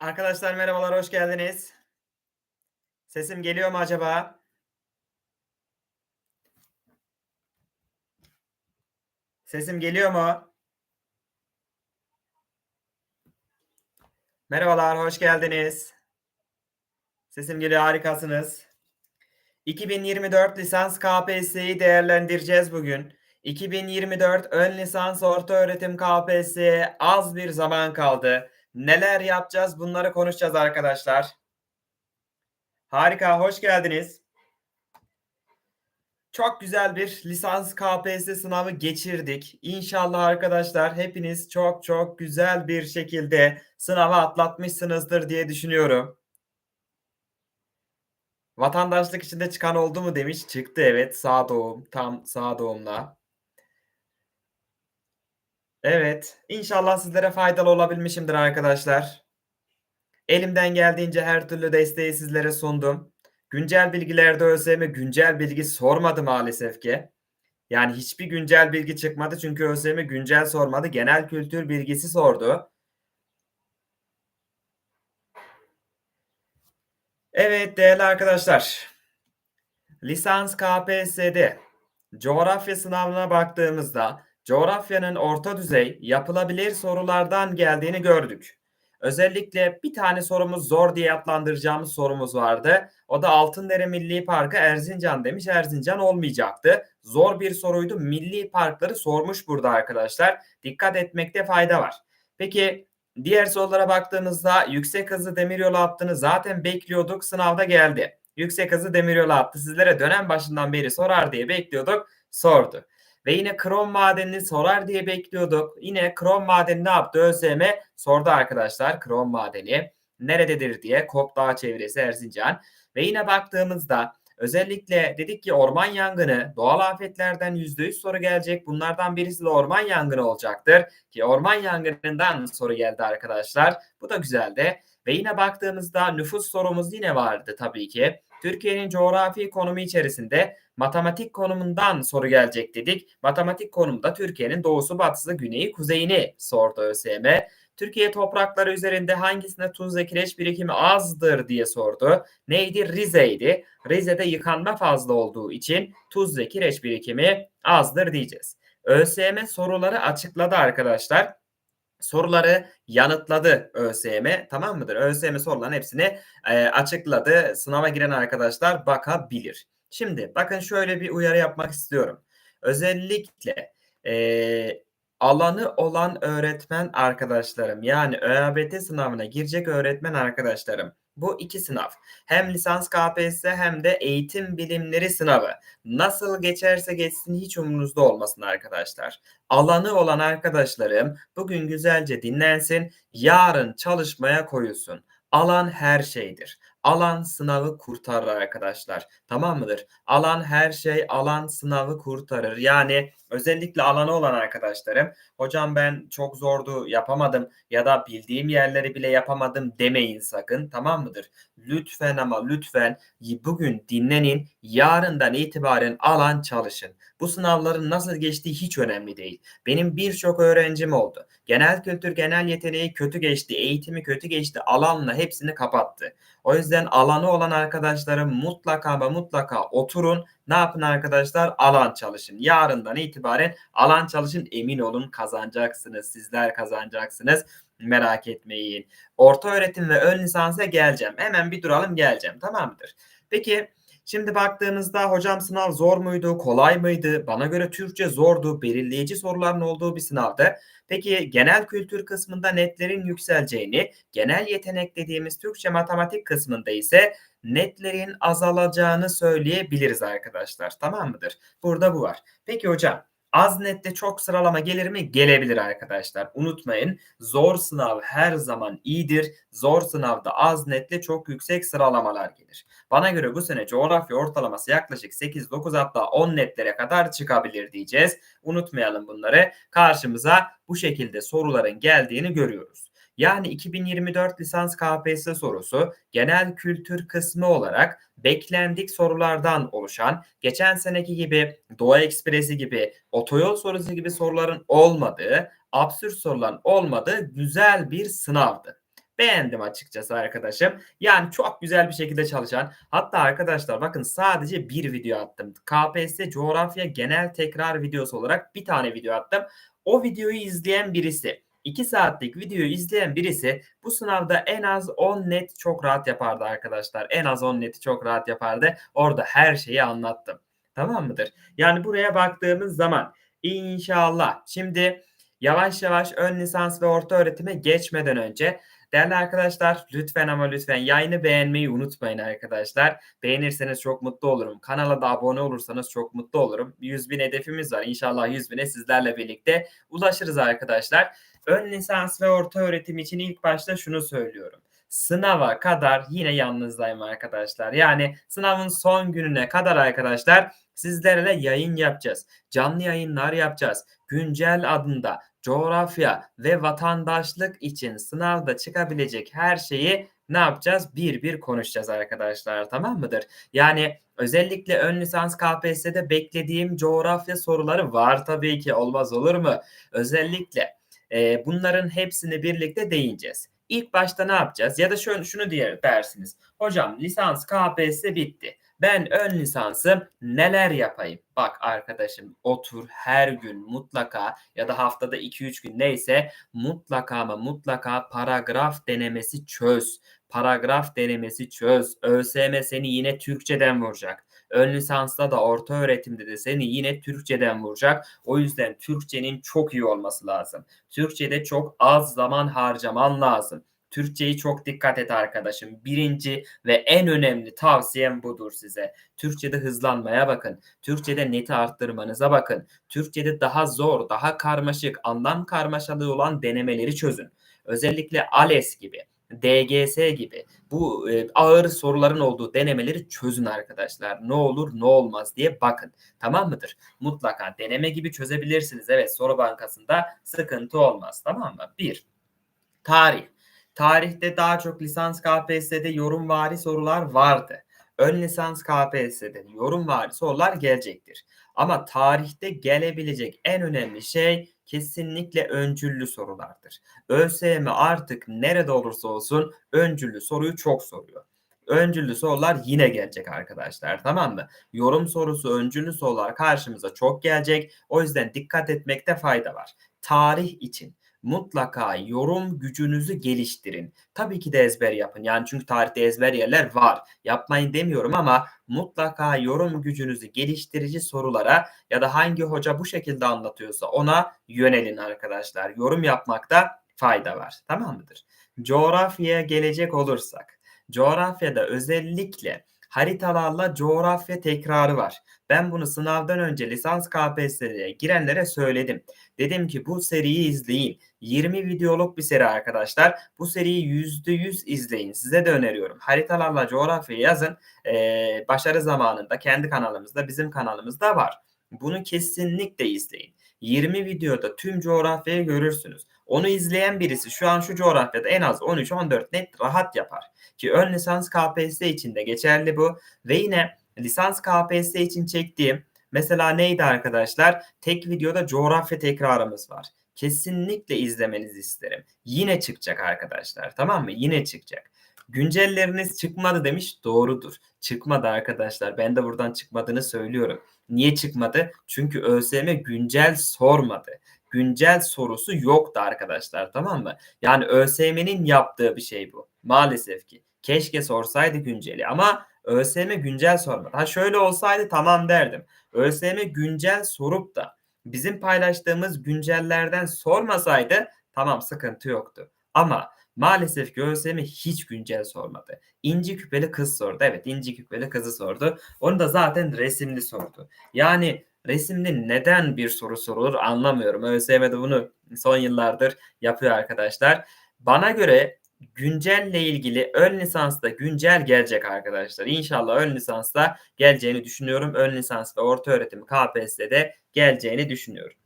Arkadaşlar merhabalar, hoş geldiniz. Sesim geliyor mu acaba? Sesim geliyor mu? Merhabalar, hoş geldiniz. Sesim geliyor, harikasınız. 2024 lisans KPSS'yi değerlendireceğiz bugün. 2024 ön lisans ortaöğretim KPSS'ye az bir zaman kaldı. Neler yapacağız bunları konuşacağız arkadaşlar. Harika, hoş geldiniz. Çok güzel bir lisans KPSS sınavı geçirdik. İnşallah arkadaşlar hepiniz çok çok güzel bir şekilde sınavı atlatmışsınızdır diye düşünüyorum. Vatandaşlık içinde çıkan oldu mu demiş. Çıktı evet. Sağ doğum. Tam sağ doğumla. Evet. İnşallah sizlere faydalı olabilmişimdir arkadaşlar. Elimden geldiğince her türlü desteği sizlere sundum. Güncel bilgilerde ÖSYM güncel bilgi sormadı maalesef ki. Yani hiçbir güncel bilgi çıkmadı çünkü ÖSYM güncel sormadı. Genel kültür bilgisi sordu. Evet değerli arkadaşlar. Lisans KPSS'de coğrafya sınavına baktığımızda coğrafyanın orta düzey yapılabilir sorulardan geldiğini gördük. Özellikle bir tane sorumuz zor diye adlandıracağımız sorumuz vardı. O da Altındere Milli Parkı Erzincan demiş. Erzincan olmayacaktı. Zor bir soruydu. Milli parkları sormuş burada arkadaşlar. Dikkat etmekte fayda var. Peki diğer sorulara baktığımızda yüksek hızlı demiryolu hattını zaten bekliyorduk. Sınavda geldi. Yüksek hızlı demiryolu hattı sizlere dönem başından beri sorar diye bekliyorduk. Sordu. Ve yine krom madenini sorar diye bekliyorduk. Yine krom madeni ne yaptı? ÖSYM sordu arkadaşlar krom madeni. Nerededir diye Kop Dağı çevresi Erzincan. Ve yine baktığımızda özellikle dedik ki orman yangını doğal afetlerden %100 soru gelecek. Bunlardan birisi de orman yangını olacaktır. Ki orman yangınından soru geldi arkadaşlar. Bu da güzeldi. Ve yine baktığımızda nüfus sorumuz yine vardı tabii ki. Türkiye'nin coğrafi konumu içerisinde matematik konumundan soru gelecek dedik. Matematik konumda Türkiye'nin doğusu, batısı, güneyi, kuzeyini sordu ÖSYM. Türkiye toprakları üzerinde hangisinde tuz ve kireç birikimi azdır diye sordu. Neydi? Rize'ydi. Rize'de yıkanma fazla olduğu için tuz ve kireç birikimi azdır diyeceğiz. ÖSYM soruları açıkladı arkadaşlar soruları yanıtladı ÖSYM tamam mıdır? ÖSYM soruların hepsini e, açıkladı. Sınava giren arkadaşlar bakabilir. Şimdi bakın şöyle bir uyarı yapmak istiyorum. Özellikle e, alanı olan öğretmen arkadaşlarım yani ÖABT sınavına girecek öğretmen arkadaşlarım bu iki sınav hem lisans KPSS hem de eğitim bilimleri sınavı nasıl geçerse geçsin hiç umurunuzda olmasın arkadaşlar. Alanı olan arkadaşlarım bugün güzelce dinlensin yarın çalışmaya koyulsun. Alan her şeydir. Alan sınavı kurtarır arkadaşlar. Tamam mıdır? Alan her şey alan sınavı kurtarır. Yani özellikle alanı olan arkadaşlarım hocam ben çok zordu yapamadım ya da bildiğim yerleri bile yapamadım demeyin sakın. Tamam mıdır? Lütfen ama lütfen bugün dinlenin. Yarından itibaren alan çalışın. Bu sınavların nasıl geçtiği hiç önemli değil. Benim birçok öğrencim oldu. Genel kültür, genel yeteneği kötü geçti, eğitimi kötü geçti, alanla hepsini kapattı. O yüzden alanı olan arkadaşlarım mutlaka ve mutlaka oturun. Ne yapın arkadaşlar? Alan çalışın. Yarından itibaren alan çalışın. Emin olun kazanacaksınız. Sizler kazanacaksınız. Merak etmeyin. Orta öğretim ve ön lisansa geleceğim. Hemen bir duralım geleceğim. Tamam mıdır? Peki Şimdi baktığımızda hocam sınav zor muydu, kolay mıydı? Bana göre Türkçe zordu, belirleyici soruların olduğu bir sınavdı. Peki genel kültür kısmında netlerin yükseleceğini, genel yetenek dediğimiz Türkçe matematik kısmında ise netlerin azalacağını söyleyebiliriz arkadaşlar. Tamam mıdır? Burada bu var. Peki hocam Az nette çok sıralama gelir mi? Gelebilir arkadaşlar. Unutmayın zor sınav her zaman iyidir. Zor sınavda az netle çok yüksek sıralamalar gelir. Bana göre bu sene coğrafya ortalaması yaklaşık 8-9 hatta 10 netlere kadar çıkabilir diyeceğiz. Unutmayalım bunları. Karşımıza bu şekilde soruların geldiğini görüyoruz. Yani 2024 lisans KPSS sorusu genel kültür kısmı olarak beklendik sorulardan oluşan, geçen seneki gibi Doğa Ekspresi gibi, otoyol sorusu gibi soruların olmadığı, absürt soruların olmadığı güzel bir sınavdı. Beğendim açıkçası arkadaşım. Yani çok güzel bir şekilde çalışan. Hatta arkadaşlar bakın sadece bir video attım. KPSS coğrafya genel tekrar videosu olarak bir tane video attım. O videoyu izleyen birisi 2 saatlik videoyu izleyen birisi bu sınavda en az 10 net çok rahat yapardı arkadaşlar. En az 10 neti çok rahat yapardı. Orada her şeyi anlattım. Tamam mıdır? Yani buraya baktığımız zaman inşallah şimdi yavaş yavaş ön lisans ve orta öğretime geçmeden önce Değerli arkadaşlar lütfen ama lütfen yayını beğenmeyi unutmayın arkadaşlar. Beğenirseniz çok mutlu olurum. Kanala da abone olursanız çok mutlu olurum. 100 bin hedefimiz var. İnşallah 100 bine sizlerle birlikte ulaşırız arkadaşlar. Ön lisans ve orta öğretim için ilk başta şunu söylüyorum. Sınava kadar yine yalnızdayım arkadaşlar. Yani sınavın son gününe kadar arkadaşlar sizlerle yayın yapacağız. Canlı yayınlar yapacağız. Güncel adında coğrafya ve vatandaşlık için sınavda çıkabilecek her şeyi ne yapacağız? Bir bir konuşacağız arkadaşlar tamam mıdır? Yani özellikle ön lisans KPSS'de beklediğim coğrafya soruları var tabii ki olmaz olur mu? Özellikle e, bunların hepsini birlikte değineceğiz. İlk başta ne yapacağız? Ya da şunu, şunu diye dersiniz. Hocam lisans KPSS bitti. Ben ön lisansım neler yapayım? Bak arkadaşım otur her gün mutlaka ya da haftada 2-3 gün neyse mutlaka ama mutlaka paragraf denemesi çöz. Paragraf denemesi çöz. ÖSYM seni yine Türkçeden vuracak. Ön lisansta da orta öğretimde de seni yine Türkçeden vuracak. O yüzden Türkçenin çok iyi olması lazım. Türkçede çok az zaman harcaman lazım. Türkçeyi çok dikkat et arkadaşım. Birinci ve en önemli tavsiyem budur size. Türkçede hızlanmaya bakın. Türkçede neti arttırmanıza bakın. Türkçede daha zor, daha karmaşık, anlam karmaşalığı olan denemeleri çözün. Özellikle ALES gibi, DGS gibi bu e, ağır soruların olduğu denemeleri çözün arkadaşlar. Ne olur ne olmaz diye bakın. Tamam mıdır? Mutlaka deneme gibi çözebilirsiniz. Evet soru bankasında sıkıntı olmaz. Tamam mı? Bir, tarih. Tarihte daha çok lisans KPSS'de yorumvari sorular vardı. Ön lisans KPSS'de yorumvari sorular gelecektir. Ama tarihte gelebilecek en önemli şey kesinlikle öncüllü sorulardır. ÖSYM artık nerede olursa olsun öncüllü soruyu çok soruyor. Öncüllü sorular yine gelecek arkadaşlar tamam mı? Yorum sorusu öncüllü sorular karşımıza çok gelecek. O yüzden dikkat etmekte fayda var. Tarih için mutlaka yorum gücünüzü geliştirin. Tabii ki de ezber yapın. Yani çünkü tarihte ezber yerler var. Yapmayın demiyorum ama mutlaka yorum gücünüzü geliştirici sorulara ya da hangi hoca bu şekilde anlatıyorsa ona yönelin arkadaşlar. Yorum yapmakta fayda var. Tamam mıdır? Coğrafyaya gelecek olursak, coğrafyada özellikle haritalarla coğrafya tekrarı var. Ben bunu sınavdan önce lisans KPSS'ye girenlere söyledim. Dedim ki bu seriyi izleyin. 20 videoluk bir seri arkadaşlar. Bu seriyi %100 izleyin. Size de öneriyorum. Haritalarla coğrafya yazın. Ee, başarı zamanında kendi kanalımızda bizim kanalımızda var. Bunu kesinlikle izleyin. 20 videoda tüm coğrafyayı görürsünüz. Onu izleyen birisi şu an şu coğrafyada en az 13-14 net rahat yapar. Ki ön lisans KPSS için de geçerli bu. Ve yine lisans KPSS için çektiğim mesela neydi arkadaşlar? Tek videoda coğrafya tekrarımız var. Kesinlikle izlemenizi isterim. Yine çıkacak arkadaşlar tamam mı? Yine çıkacak. Güncelleriniz çıkmadı demiş. Doğrudur. Çıkmadı arkadaşlar. Ben de buradan çıkmadığını söylüyorum. Niye çıkmadı? Çünkü ÖSYM güncel sormadı. Güncel sorusu yoktu arkadaşlar tamam mı? Yani ÖSYM'nin yaptığı bir şey bu. Maalesef ki. Keşke sorsaydı günceli ama ÖSYM güncel sormadı. Ha şöyle olsaydı tamam derdim. ÖSYM güncel sorup da bizim paylaştığımız güncellerden sormasaydı tamam sıkıntı yoktu. Ama maalesef ki ÖSYM hiç güncel sormadı. İnci küpeli kız sordu. Evet inci küpeli kızı sordu. Onu da zaten resimli sordu. Yani resimli neden bir soru sorulur anlamıyorum. ÖSYM de bunu son yıllardır yapıyor arkadaşlar. Bana göre güncelle ilgili ön lisansta güncel gelecek arkadaşlar. İnşallah ön lisansta geleceğini düşünüyorum. Ön lisans ve orta öğretim KPSS'de geleceğini düşünüyorum.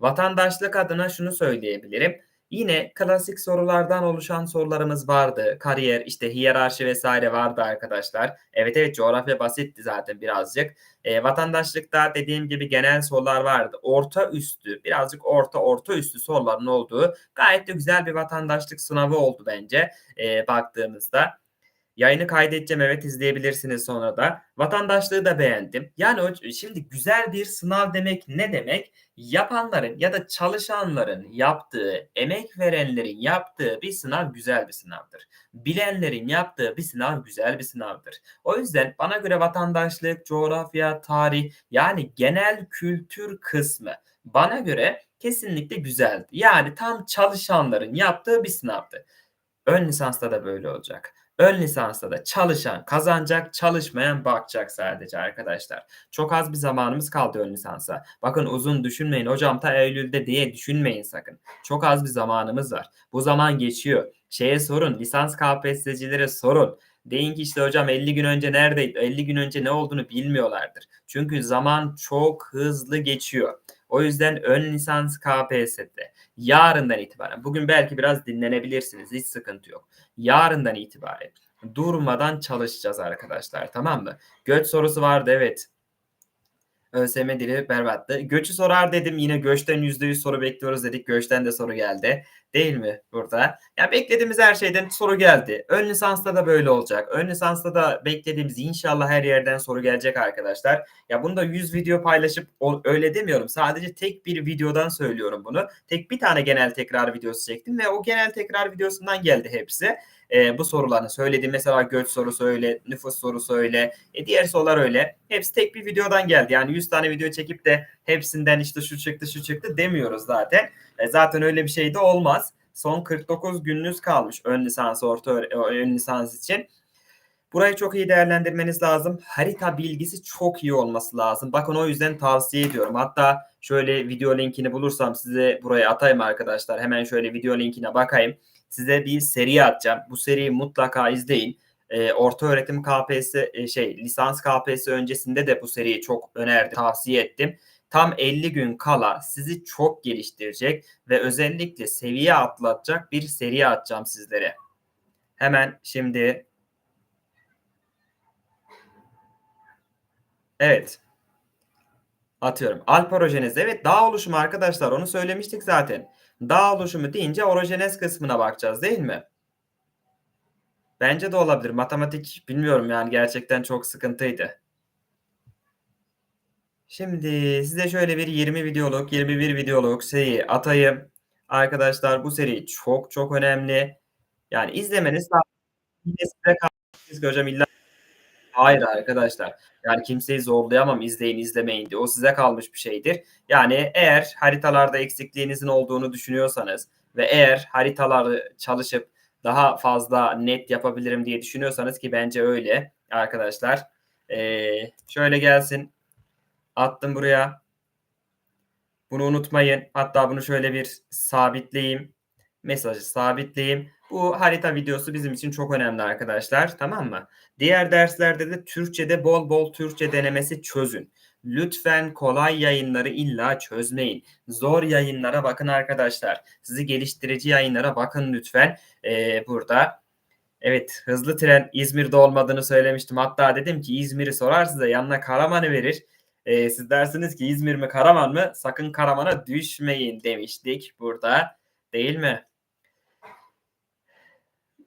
Vatandaşlık adına şunu söyleyebilirim. Yine klasik sorulardan oluşan sorularımız vardı. Kariyer, işte hiyerarşi vesaire vardı arkadaşlar. Evet evet coğrafya basitti zaten birazcık. E, vatandaşlıkta dediğim gibi genel sorular vardı. Orta üstü, birazcık orta orta üstü soruların olduğu gayet de güzel bir vatandaşlık sınavı oldu bence e, baktığımızda. Yayını kaydedeceğim evet izleyebilirsiniz sonra da. Vatandaşlığı da beğendim. Yani şimdi güzel bir sınav demek ne demek? Yapanların ya da çalışanların yaptığı, emek verenlerin yaptığı bir sınav güzel bir sınavdır. Bilenlerin yaptığı bir sınav güzel bir sınavdır. O yüzden bana göre vatandaşlık, coğrafya, tarih yani genel kültür kısmı bana göre kesinlikle güzeldi. Yani tam çalışanların yaptığı bir sınavdı. Ön lisansta da böyle olacak. Ön lisansta da çalışan kazanacak, çalışmayan bakacak sadece arkadaşlar. Çok az bir zamanımız kaldı ön lisansa. Bakın uzun düşünmeyin hocam ta Eylül'de diye düşünmeyin sakın. Çok az bir zamanımız var. Bu zaman geçiyor. Şeye sorun, lisans KPSS'cilere sorun. Deyin ki işte hocam 50 gün önce neredeydi? 50 gün önce ne olduğunu bilmiyorlardır. Çünkü zaman çok hızlı geçiyor. O yüzden ön lisans KPSS'de yarından itibaren bugün belki biraz dinlenebilirsiniz. Hiç sıkıntı yok. Yarından itibaren durmadan çalışacağız arkadaşlar tamam mı? Göç sorusu vardı evet. ÖSYM dili berbattı. Göçü sorar dedim. Yine göçten %100 soru bekliyoruz dedik. Göçten de soru geldi. Değil mi burada? Ya beklediğimiz her şeyden soru geldi. Ön lisansta da böyle olacak. Ön lisansta da beklediğimiz inşallah her yerden soru gelecek arkadaşlar. Ya bunu da 100 video paylaşıp öyle demiyorum. Sadece tek bir videodan söylüyorum bunu. Tek bir tane genel tekrar videosu çektim ve o genel tekrar videosundan geldi hepsi e, bu sorularını söyledi. Mesela göç sorusu öyle, nüfus sorusu öyle, e, diğer sorular öyle. Hepsi tek bir videodan geldi. Yani 100 tane video çekip de hepsinden işte şu çıktı şu çıktı demiyoruz zaten. E, zaten öyle bir şey de olmaz. Son 49 gününüz kalmış ön lisans, orta ön lisans için. Burayı çok iyi değerlendirmeniz lazım. Harita bilgisi çok iyi olması lazım. Bakın o yüzden tavsiye ediyorum. Hatta şöyle video linkini bulursam size buraya atayım arkadaşlar. Hemen şöyle video linkine bakayım size bir seri atacağım. Bu seriyi mutlaka izleyin. E, orta öğretim KPS e, şey lisans KPS öncesinde de bu seriyi çok önerdim, tavsiye ettim. Tam 50 gün kala sizi çok geliştirecek ve özellikle seviye atlatacak bir seri atacağım sizlere. Hemen şimdi Evet. Atıyorum. Alporojenez. Evet dağ oluşumu arkadaşlar. Onu söylemiştik zaten. Dağ oluşumu deyince orojenez kısmına bakacağız değil mi? Bence de olabilir. Matematik bilmiyorum yani gerçekten çok sıkıntıydı. Şimdi size şöyle bir 20 videoluk, 21 videoluk seri atayım. Arkadaşlar bu seri çok çok önemli. Yani izlemeniz size kalmış hocam illa Hayır arkadaşlar. Yani kimseyi zorlayamam izleyin izlemeyin diye. O size kalmış bir şeydir. Yani eğer haritalarda eksikliğinizin olduğunu düşünüyorsanız ve eğer haritaları çalışıp daha fazla net yapabilirim diye düşünüyorsanız ki bence öyle arkadaşlar. Ee, şöyle gelsin. Attım buraya. Bunu unutmayın. Hatta bunu şöyle bir sabitleyeyim. Mesajı sabitleyeyim. Bu harita videosu bizim için çok önemli arkadaşlar. Tamam mı? Diğer derslerde de Türkçe'de bol bol Türkçe denemesi çözün. Lütfen kolay yayınları illa çözmeyin. Zor yayınlara bakın arkadaşlar. Sizi geliştirici yayınlara bakın lütfen. Ee, burada Evet hızlı tren İzmir'de olmadığını söylemiştim. Hatta dedim ki İzmir'i sorar size yanına Karaman'ı verir. Ee, siz dersiniz ki İzmir mi Karaman mı? Sakın Karaman'a düşmeyin demiştik burada. Değil mi?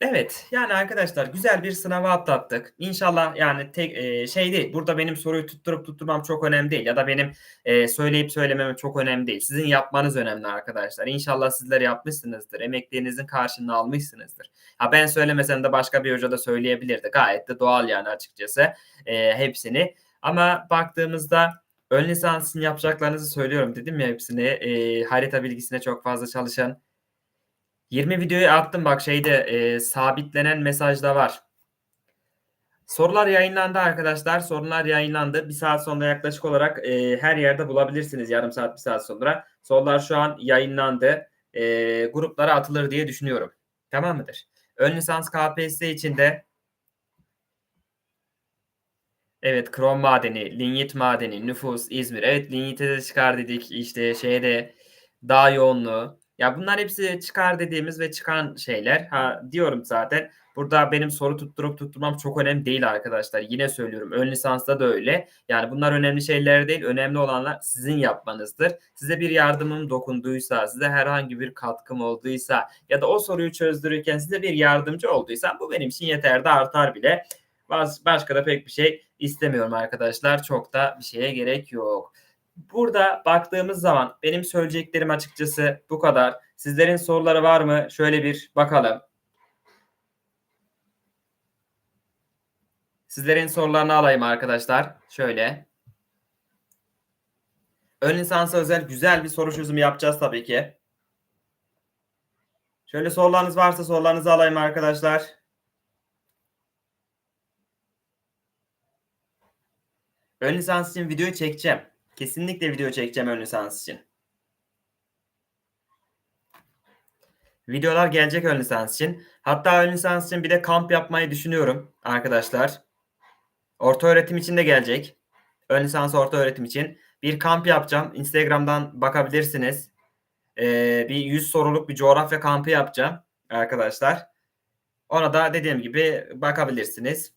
Evet, yani arkadaşlar güzel bir sınava atlattık. İnşallah yani tek e, şey değil. Burada benim soruyu tutturup tutturmam çok önemli değil ya da benim e, söyleyip söylemem çok önemli değil. Sizin yapmanız önemli arkadaşlar. İnşallah sizler yapmışsınızdır. Emeklerinizin karşılığını almışsınızdır. Ha ben söylemesem de başka bir hoca da söyleyebilirdi. Gayet de doğal yani açıkçası e, hepsini. Ama baktığımızda ön lisansın yapacaklarınızı söylüyorum dedim ya hepsini. E, harita bilgisine çok fazla çalışan 20 videoyu attım bak şeyde e, sabitlenen mesajda var. Sorular yayınlandı arkadaşlar. Sorular yayınlandı. Bir saat sonra yaklaşık olarak e, her yerde bulabilirsiniz. Yarım saat, bir saat sonra. Sorular şu an yayınlandı. E, gruplara atılır diye düşünüyorum. Tamam mıdır? Ön lisans KPSS için de Evet, krom madeni, linyit madeni, nüfus, İzmir. Evet, linyite de çıkar dedik. İşte şeyde dağ yoğunluğu, Ya bunlar hepsi çıkar dediğimiz ve çıkan şeyler. Ha diyorum zaten. Burada benim soru tutturup tutturmam çok önemli değil arkadaşlar. Yine söylüyorum. Ön lisansta da öyle. Yani bunlar önemli şeyler değil. Önemli olanlar sizin yapmanızdır. Size bir yardımım dokunduysa, size herhangi bir katkım olduysa ya da o soruyu çözdürürken size bir yardımcı olduysa bu benim için yeter de artar bile. Baş- Başka da pek bir şey istemiyorum arkadaşlar. Çok da bir şeye gerek yok. Burada baktığımız zaman benim söyleyeceklerim açıkçası bu kadar. Sizlerin soruları var mı? Şöyle bir bakalım. Sizlerin sorularını alayım arkadaşlar. Şöyle. Ön lisansa özel güzel bir soru çözümü yapacağız tabii ki. Şöyle sorularınız varsa sorularınızı alayım arkadaşlar. Ön lisans için video çekeceğim. Kesinlikle video çekeceğim ön lisans için. Videolar gelecek ön lisans için. Hatta ön lisans için bir de kamp yapmayı düşünüyorum arkadaşlar. Orta öğretim için de gelecek. Ön lisans orta öğretim için. Bir kamp yapacağım. Instagram'dan bakabilirsiniz. Ee, bir 100 soruluk bir coğrafya kampı yapacağım arkadaşlar. Ona da dediğim gibi bakabilirsiniz.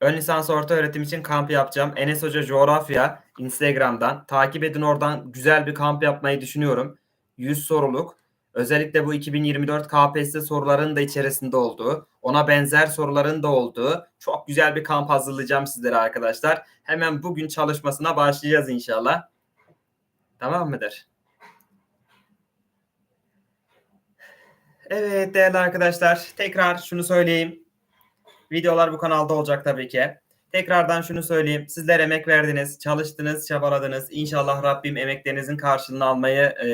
Ön lisans orta öğretim için kamp yapacağım. Enes Hoca Coğrafya Instagram'dan. Takip edin oradan güzel bir kamp yapmayı düşünüyorum. 100 soruluk. Özellikle bu 2024 KPSS sorularının da içerisinde olduğu, ona benzer soruların da olduğu çok güzel bir kamp hazırlayacağım sizlere arkadaşlar. Hemen bugün çalışmasına başlayacağız inşallah. Tamam mıdır? Evet değerli arkadaşlar tekrar şunu söyleyeyim. Videolar bu kanalda olacak tabii ki. Tekrardan şunu söyleyeyim. Sizler emek verdiniz, çalıştınız, çabaladınız. İnşallah Rabbim emeklerinizin karşılığını almayı e,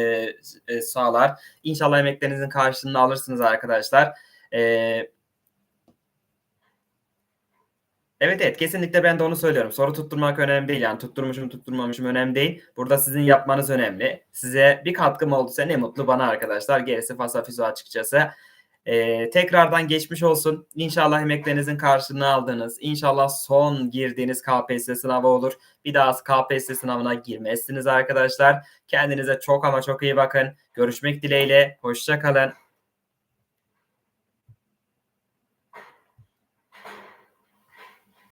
e, sağlar. İnşallah emeklerinizin karşılığını alırsınız arkadaşlar. E, evet evet kesinlikle ben de onu söylüyorum. Soru tutturmak önemli değil. Yani tutturmuşum tutturmamışım önemli değil. Burada sizin yapmanız önemli. Size bir katkım olduysa ne mutlu bana arkadaşlar. Gerisi fasafiso açıkçası. Ee, tekrardan geçmiş olsun. İnşallah emeklerinizin karşılığını aldınız. İnşallah son girdiğiniz KPSS sınavı olur. Bir daha KPSS sınavına girmezsiniz arkadaşlar. Kendinize çok ama çok iyi bakın. Görüşmek dileğiyle. Hoşça kalın.